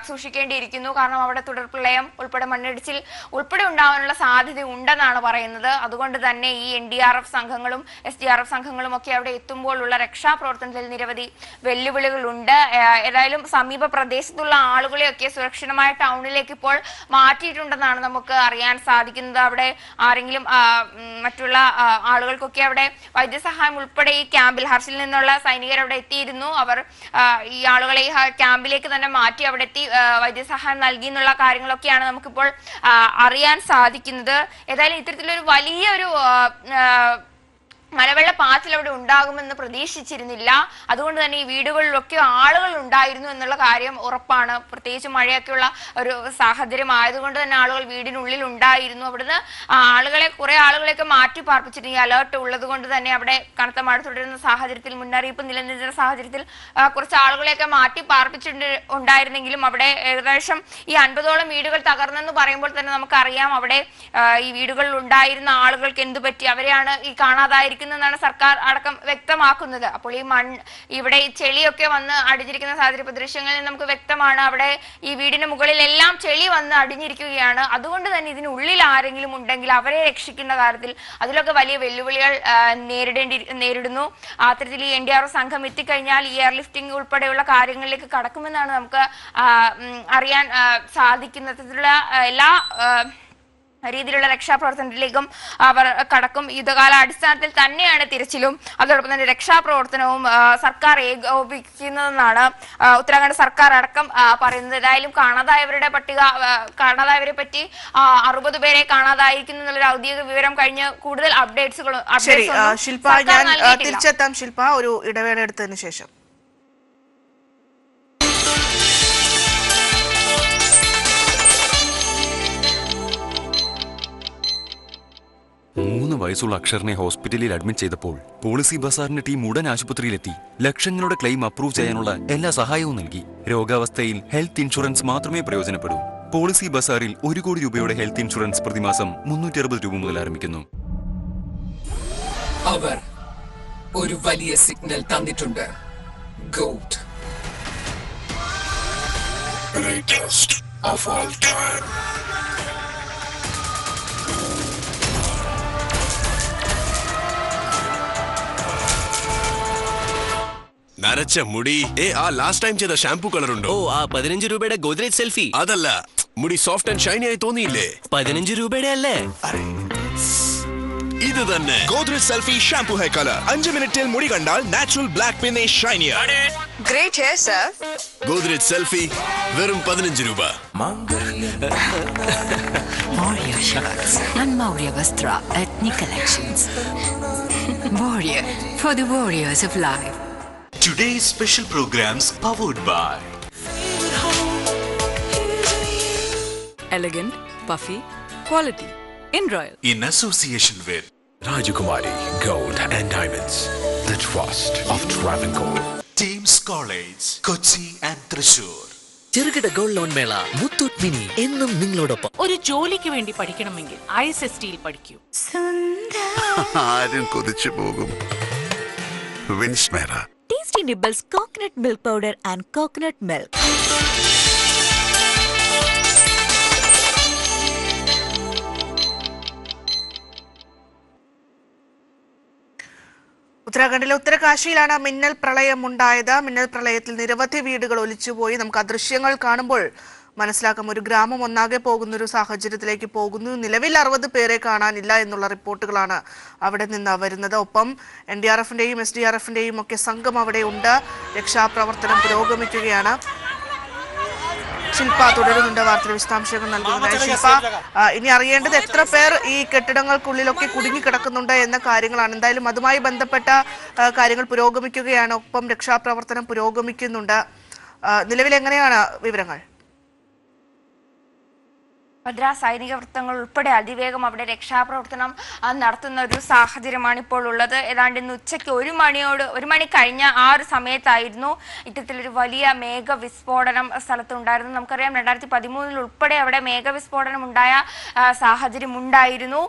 കാത്തുസൂക്ഷിക്കേണ്ടിയിരിക്കുന്നു കാരണം അവിടെ തുടർ പ്രളയം ഉൾപ്പെടെ മണ്ണിടിച്ചിൽ ഉൾപ്പെടെ ഉണ്ടാവാനുള്ള സാധ്യത ഉണ്ടെന്നാണ് പറയുന്നത്. അതുകൊണ്ട് തന്നെ ഈ എൻ ഡി ആർ എഫ് സംഘങ്ങളും എസ് ഡി ആർ എഫ് സംഘങ്ങളും ഒക്കെ അവിടെ എത്തുമ്പോഴുള്ള രക്ഷാപ്രവർത്തനത്തിൽ നിരവധി വെല്ലുവിളികളുണ്ട് ഏതായാലും സമീപ പ്രദേശത്തുള്ള ആളുകളെയൊക്കെ സുരക്ഷിതമായ ടൗണിലേക്ക് ഇപ്പോൾ മാറ്റിയിട്ടുണ്ടെന്നാണ് നമുക്ക് അറിയാൻ സാധിക്കുന്നത്. അവിടെ ആരെങ്കിലും മറ്റുള്ള ആളുകൾക്കൊക്കെ അവിടെ വൈദ്യസഹായം ഉൾപ്പെടെ ഈ ക്യാമ്പിൽ ഹർഷിൽ നിന്നുള്ള സൈനികർ അവിടെ എത്തിയിരുന്നു. അവർ ഈ ആളുകളെ ക്യാമ്പിലേക്ക് തന്നെ മാറ്റി അവിടെ എത്തി. വൈദ്യസഹായം നൽകി എന്നുള്ള കാര്യങ്ങളൊക്കെയാണ് നമുക്കിപ്പോൾ അറിയാൻ സാധിക്കുന്നത്. ഏതായാലും ഇത്തരത്തിലൊരു വലിയൊരു മലവെള്ള പാച്ചിൽ അവിടെ ഉണ്ടാകുമെന്ന് പ്രതീക്ഷിച്ചിരുന്നില്ല. അതുകൊണ്ട് തന്നെ ഈ വീടുകളിലൊക്കെ ആളുകൾ ഉണ്ടായിരുന്നു എന്നുള്ള കാര്യം ഉറപ്പാണ്. പ്രത്യേകിച്ച് മഴയൊക്കെയുള്ള ഒരു സാഹചര്യം ആയതുകൊണ്ട് തന്നെ ആളുകൾ വീടിനുള്ളിൽ ഉണ്ടായിരുന്നു. അവിടുന്ന് ആളുകളെ കുറെ ആളുകളെയൊക്കെ മാറ്റി പാർപ്പിച്ചിട്ട് ഈ അലേർട്ട് ഉള്ളത് കൊണ്ട് തന്നെ അവിടെ കനത്ത മഴ തുടരുന്ന സാഹചര്യത്തിൽ മുന്നറിയിപ്പ് നിലനിൽക്കുന്ന സാഹചര്യത്തിൽ കുറച്ച് ആളുകളെയൊക്കെ മാറ്റി പാർപ്പിച്ചിട്ടുണ്ട് ഉണ്ടായിരുന്നെങ്കിലും അവിടെ ഏകദേശം ഈ അൻപതോളം വീടുകൾ തകർന്നെന്ന് പറയുമ്പോൾ തന്നെ നമുക്കറിയാം അവിടെ ഈ വീടുകളിൽ ഉണ്ടായിരുന്ന ആളുകൾക്ക് എന്തു പറ്റി അവരെയാണ് ഈ കാണാതായിരിക്കുന്നതെന്നാണ് സർക്കാർ അടക്കം വ്യക്തമാക്കുന്നത്. അപ്പോൾ ഈ മൺ ഇവിടെ ഈ ചെളിയൊക്കെ വന്ന് അടിഞ്ഞിരിക്കുന്ന സാഹചര്യം ദൃശ്യങ്ങളിൽ നമുക്ക് വ്യക്തമാണ് അവിടെ ഈ വീടിന് മുകളിലെല്ലാം ചെളി വന്ന് അടിഞ്ഞിരിക്കുകയാണ്. അതുകൊണ്ട് തന്നെ ഇതിനുള്ളിൽ ആരെങ്കിലും ഉണ്ടെങ്കിൽ അവരെ രക്ഷിക്കുന്ന കാര്യത്തിൽ അതിലൊക്കെ വലിയ വെല്ലുവിളികൾ നേരിടേണ്ടി നേരിടുന്നു. അത്തരത്തിൽ ഈ എൻ ഡി ആർ സംഘം എത്തിക്കഴിഞ്ഞാൽ ഈ എയർലിഫ്റ്റിംഗ് ഉൾപ്പെടെയുള്ള കാര്യങ്ങളിലേക്ക് കടക്കുമെന്നാണ് നമുക്ക് അറിയാൻ സാധിക്കുന്നതിലുള്ള സാധിക്കുന്ന എല്ലാ രീതിയിലുള്ള രക്ഷാപ്രവർത്തനത്തിലേക്കും അവർ കടക്കും. യുദ്ധകാല അടിസ്ഥാനത്തിൽ തന്നെയാണ് തിരച്ചിലും. അതോടൊപ്പം തന്നെ രക്ഷാപ്രവർത്തനവും സർക്കാർ ഏകോപിക്കുന്നതെന്നാണ് ഉത്തരാഖണ്ഡ് സർക്കാർ അടക്കം പറയുന്നത്. ഏതായാലും കാണാതായവരുടെ പട്ടിക കാണാതായവരെ പറ്റി അറുപത് പേരെ കാണാതായിരിക്കുന്നു എന്നുള്ളൊരു ഔദ്യോഗിക വിവരം കഴിഞ്ഞ് കൂടുതൽ അപ്ഡേറ്റ്സുകളും ശരി ശില്പ ഞാൻ തിരിച്ചെത്താം. ശില്പ ഒരു ഇടവേള എടുത്തതിന് ശേഷം. മൂന്ന് വയസ്സുള്ള അക്ഷറിനെ ഹോസ്പിറ്റലിൽ അഡ്മിറ്റ് ചെയ്തപ്പോൾ പോളിസി ബസാറിന്റെ ടീം ഉടൻ ആശുപത്രിയിലെത്തി. ലക്ഷങ്ങളുടെ ക്ലെയിം അപ്രൂവ് ചെയ്യാനുള്ള എല്ലാ സഹായവും നൽകി. രോഗാവസ്ഥയിൽ ഹെൽത്ത് ഇൻഷുറൻസ് മാത്രമേ പ്രയോജനപ്പെടൂ. പോളിസി ബസാറിൽ ഒരു കോടി രൂപയുടെ ഹെൽത്ത് ഇൻഷുറൻസ് പ്രതിമാസം മുന്നൂറ്റി അറുപത് രൂപ മുതൽ ആരംഭിക്കുന്നു. അവർ ഒരു വലിയ സിഗ്നൽ തന്നിട്ടുണ്ട്. ഗോട്ട് നരച്ച മുടി ഏ ആ ലാസ്റ്റ് ടൈം ചെയ്ത ഷാംപൂ കളർ ഉണ്ടോ ഓ ആ പതിനഞ്ച് രൂപയുടെ ഗോദ്രേജ് സെൽഫി അതല്ല മുടി സോഫ്റ്റ് ആൻഡ് ഷൈനി ആയി തോന്നിയില്ലേ പതിനഞ്ച് രൂപയുടെ അല്ലേ ഇത് തന്നെ Godrej selfie shampoo hair colour അഞ്ച് മിനിറ്റിൽ മുടി കണ്ടാൽ നാച്ചുറൽ ബ്ലാക്ക് പിന്നെ shinier Great hair, sir. Godrej selfie വെറും പതിനഞ്ച് രൂപ Warrior Shirts and Maurya Vastra Ethnic Collections. Warrior for the warriors of life. Today's special programs powered by Elegant, puffy, quality in Royal. In association with Rajakumari Gold and Diamonds, the trust of Travancore. Teams College, Kochi and Thrissur. ചെറുകിട gold loan mela Muthoot mini എന്നും നിങ്ങളോടൊപ്പം ഒരു ജോലിക്ക് വേണ്ടി പഠിക്കണമെങ്കിൽ I S S ടിയിൽ പഠിക്കൂ ആരും കൊതിച്ചു പോകും Vinsmera 50 nibbles coconut milk powder and coconut milk ഉത്തരാഖണ്ഡിലെ ഉത്തരകാശിയിലാണ് മിന്നൽ പ്രളയം ഉണ്ടായത് മിന്നൽ പ്രളയത്തിൽ നിരവധി വീടുകൾ ഒലിച്ചുപോയി. നമുക്ക് ആ ദൃശ്യങ്ങൾ കാണുമ്പോൾ മനസ്സിലാക്കാം. ഒരു ഗ്രാമം ഒന്നാകെ പോകുന്ന ഒരു സാഹചര്യത്തിലേക്ക് പോകുന്നു. നിലവിൽ അറുപത് പേരെ കാണാനില്ല എന്നുള്ള റിപ്പോർട്ടുകളാണ് അവിടെ നിന്ന് വരുന്നത്. ഒപ്പം എൻ ഡി ആർ എഫിന്റെയും എസ് ഡി ആർ എഫിന്റെയും ഒക്കെ സംഘം അവിടെ ഉണ്ട്. രക്ഷാപ്രവർത്തനം പുരോഗമിക്കുകയാണ്. ശില്പ തുടരുന്നുണ്ട്. വാർത്തയുടെ വിശദാംശങ്ങൾ നൽകുന്നതായി ശില്പ. ഇനി അറിയേണ്ടത് എത്ര പേർ ഈ കെട്ടിടങ്ങൾക്കുള്ളിലൊക്കെ കുടുങ്ങിക്കിടക്കുന്നുണ്ട് എന്ന കാര്യങ്ങളാണ്. എന്തായാലും അതുമായി ബന്ധപ്പെട്ട കാര്യങ്ങൾ പുരോഗമിക്കുകയാണ്. ഒപ്പം രക്ഷാപ്രവർത്തനം പുരോഗമിക്കുന്നുണ്ട്. നിലവിൽ എങ്ങനെയാണ് വിവരങ്ങൾ? ഭദ്ര സൈനിക വൃത്തങ്ങൾ ഉൾപ്പെടെ അതിവേഗം അവിടെ രക്ഷാപ്രവർത്തനം നടത്തുന്ന ഒരു സാഹചര്യമാണ് ഇപ്പോൾ ഉള്ളത്. ഏതാണ്ട് ഇന്ന് ഉച്ചയ്ക്ക് ഒരു മണിയോട് ഒരു മണി കഴിഞ്ഞ ആ ഒരു സമയത്തായിരുന്നു ഇത്തരത്തിലൊരു വലിയ മേഘ വിസ്ഫോടനം സ്ഥലത്തുണ്ടായിരുന്നു നമുക്കറിയാം രണ്ടായിരത്തി പതിമൂന്നിൽ ഉൾപ്പെടെ അവിടെ മേഘ വിസ്ഫോടനം ഉണ്ടായ സാഹചര്യം ഉണ്ടായിരുന്നു.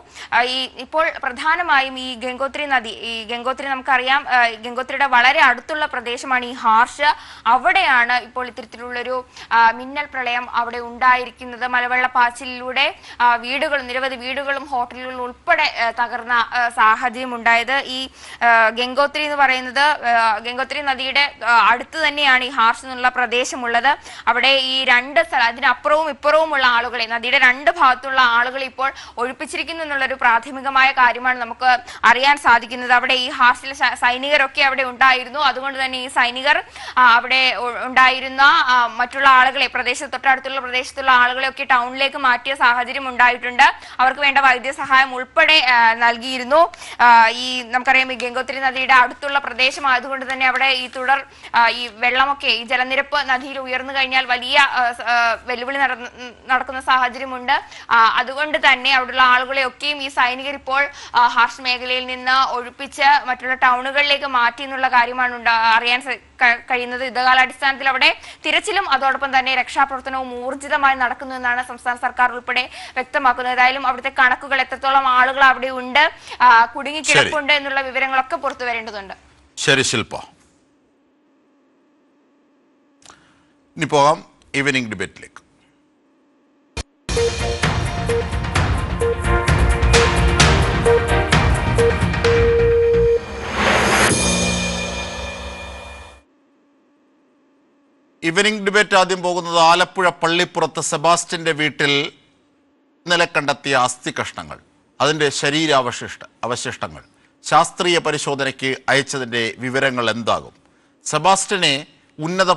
ഈ ഇപ്പോൾ പ്രധാനമായും ഈ ഗംഗോത്രി നദി ഈ ഗംഗോത്രി നമുക്കറിയാം ഗംഗോത്രിയുടെ വളരെ അടുത്തുള്ള പ്രദേശമാണ് ഈ ഹാർഷ്. അവിടെയാണ് ഇപ്പോൾ ഇത്തരത്തിലുള്ളൊരു മിന്നൽ പ്രളയം അവിടെ ഉണ്ടായിരിക്കുന്നത്. മലവെള്ളപ്പാച്ചിലൂടെ ആ, വീടുകളും നിരവധി വീടുകളും ഹോട്ടലുകളും ഉൾപ്പെടെ തകർന്ന സാഹചര്യം ഉണ്ടായത് ഈ ഗംഗോത്രി എന്ന് പറയുന്നത് ഗംഗോത്രി നദിയുടെ അടുത്ത് തന്നെയാണ് ഈ ഹാർസ് എന്നുള്ള പ്രദേശമുള്ളത്. അവിടെ ഈ രണ്ട് സ്ഥലം അതിനപ്പുറവും ഇപ്പുറവുമുള്ള ആളുകളെ നദിയുടെ രണ്ട് ഭാഗത്തുള്ള ആളുകൾ ഇപ്പോൾ ഒഴിപ്പിച്ചിരിക്കുന്നു എന്നുള്ളൊരു പ്രാഥമികമായ കാര്യമാണ് നമുക്ക് അറിയാൻ സാധിക്കുന്നത്. അവിടെ ഈ ഹാർസിലെ സൈനികരൊക്കെ അവിടെ ഉണ്ടായിരുന്നു. അതുകൊണ്ട് തന്നെ ഈ സൈനികർ അവിടെ ഉണ്ടായിരുന്ന മറ്റുള്ള ആളുകളെ പ്രദേശത്ത് തൊട്ടടുത്തുള്ള പ്രദേശത്തുള്ള ആളുകളെ ഒക്കെ ടൗണിലേക്ക് മാറ്റിയ സാഹചര്യം ഉണ്ടായിട്ടുണ്ട്. അവർക്ക് വേണ്ട വൈദ്യസഹായം ഉൾപ്പെടെ നൽകിയിരുന്നു. ഈ നമുക്കറിയാം ഈ ഗംഗോത്രി നദിയുടെ അടുത്തുള്ള പ്രദേശമായതുകൊണ്ട് തന്നെ അവിടെ ഈ തുടർ ഈ വെള്ളമൊക്കെ ഈ ജലനിരപ്പ് നദിയിൽ ഉയർന്നു കഴിഞ്ഞാൽ വലിയ വെല്ലുവിളി നടക്കുന്ന സാഹചര്യമുണ്ട്. അതുകൊണ്ട് തന്നെ അവിടെയുള്ള ആളുകളെയൊക്കെയും ഈ സൈനികർ ഇപ്പോൾ ഹാർഷ് മേഖലയിൽ നിന്ന് ഒഴിപ്പിച്ച് മറ്റുള്ള ടൗണുകളിലേക്ക് മാറ്റി എന്നുള്ള കാര്യമാണ് അറിയാൻ കഴിയുന്നത് യുദ്ധകാലാടിസ്ഥാനത്തിൽ അവിടെ തിരച്ചിലും അതോടൊപ്പം തന്നെ രക്ഷാപ്രവർത്തനവും ഊർജിതമായി നടക്കുന്നു എന്നാണ് സംസ്ഥാന സർക്കാർ ഉൾപ്പെടെ വ്യക്തമാക്കുന്നത്. ഏതായാലും അവിടുത്തെ കണക്കുകൾ എത്രത്തോളം ആളുകൾ അവിടെ ഉണ്ട് കുടുങ്ങി കുടുങ്ങിക്കിടപ്പുണ്ട് എന്നുള്ള വിവരങ്ങളൊക്കെ പുറത്തു വരേണ്ടതുണ്ട്. ശരി ശില്പ ഇനി പോകാം ഈവനിങ് ഡിബേറ്റിലേക്ക് ഈവനിങ് ഡിബേറ്റ് ആദ്യം പോകുന്നത് ആലപ്പുഴ പള്ളിപ്പുറത്ത് സെബാസ്റ്റിന്റെ വീട്ടിൽ ഇന്നലെ കണ്ടെത്തിയ അസ്ഥി കഷ്ണങ്ങൾ അതിന്റെ ശരീരാവശിഷ്ട അവശിഷ്ടങ്ങൾ. ശാസ്ത്രീയ പരിശോധനയ്ക്ക് അയച്ചതിന്റെ വിവരങ്ങൾ എന്താകും? സെബാസ്റ്റ്യനെ ഉന്നത